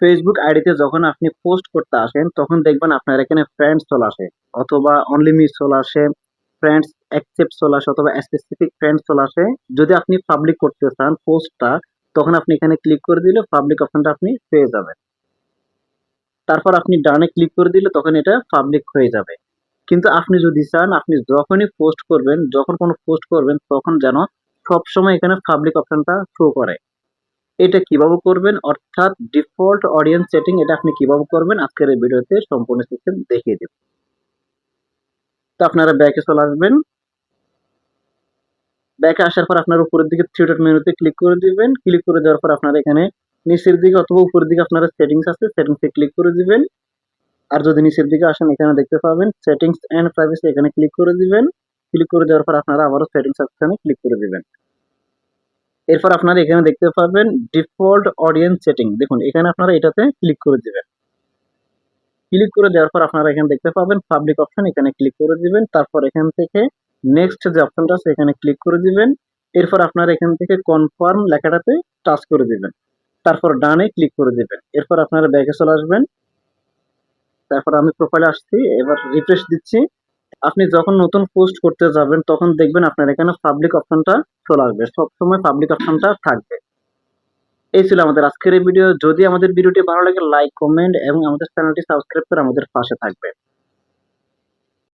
Facebook আইডিতে যখন আপনি পোস্ট করতে আসেন, তখন দেখবেন আপনার এখানে ফ্রেন্ডস চলে আসে, অথবা অনলি মিস চলে আসে ফ্রেন্ডস অ্যাকসেপ্ট চলে আসে, অথবা স্পেসিফিক ফ্রেন্ডস চলে আসে। যদি আপনি পাবলিক করতে চান পোস্টটা তখন আপনি এখানে ক্লিক করে দিলে পাবলিক অপশনটা আপনি পেয়ে যাবেন। তারপর আপনি ডানে ক্লিক করে দিলে তখন এটা পাবলিক হয়ে যাবে। কিন্তু আপনি যদি চান, আপনি যখনই পোস্ট করবেন, যখন কোনো পোস্ট করবেন, তখন যেন সবসময় এখানে পাবলিক অপশনটা শো করে। এটা কীভাবে করবেন? অর্থাৎ ডিফল্ট অডিয়েন্স সেটিং এটা আপনি কীভাবে করবেন? আজকের এই ভিডিওতে সম্পূর্ণ সিস্টেম দেখিয়ে দেব। তো আপনারা ব্যাকে চলে আসবেন। ব্যাকে আসার পর আপনার উপরের দিকে ডট মেনুতে ক্লিক করে দিবেন। ক্লিক করে দেওয়ার পর আপনারা এখানে নিচের দিকে অথবা উপরের দিকে আপনারা সেটিংস আছে সেটিংসে ক্লিক করে দিবেন। আর যদি নিচের দিকে আসেন, এখানে দেখতে পাবেন সেটিংস এন্ড প্রাইভেসি এখানে ক্লিক করে দিবেন। ক্লিক করে দেওয়ার পর আপনারা আবারও সেটিংস অপশনে ক্লিক করে দিবেন। এরপর আপনারা এখানে দেখতে পাবেন ডিফল্ট অডিয়েন্স সেটিং। দেখুন, এখানে আপনারা এটাতে ক্লিক করে দিবেন। ক্লিক করে দেওয়ার পর আপনারা এখানে দেখতে পাবেন পাবলিক অপশন, এখানে ক্লিক করে দিবেন। তারপর এখান থেকে নেক্সট যে অপশনটা আছে, এখানে ক্লিক করে দিবেন। এরপর আপনারা এখান থেকে কনফার্ম লেখাটাতে টাচ করে দিবেন। তারপর ডানে ক্লিক করে দিবেন। এরপর আপনারা ব্যাগে চলে আসবেন। তারপর আমি প্রোফাইলে আসছি, এবার রিফ্রেশ দিচ্ছি। আপনি যখন নতুন পোস্ট করতে যাবেন, তখন দেখবেন আপনার এখানে পাবলিক অপশনটা চলে আসবে। সবসময় পাবলিক অপশনটা থাকবে। এই ছিল আমাদের আজকের এই ভিডিও যদি আমাদের ভিডিওটি ভালো লাগে লাইক কমেন্ট এবং আমাদের চ্যানেলটি সাবস্ক্রাইব করে আমাদের পাশে থাকবে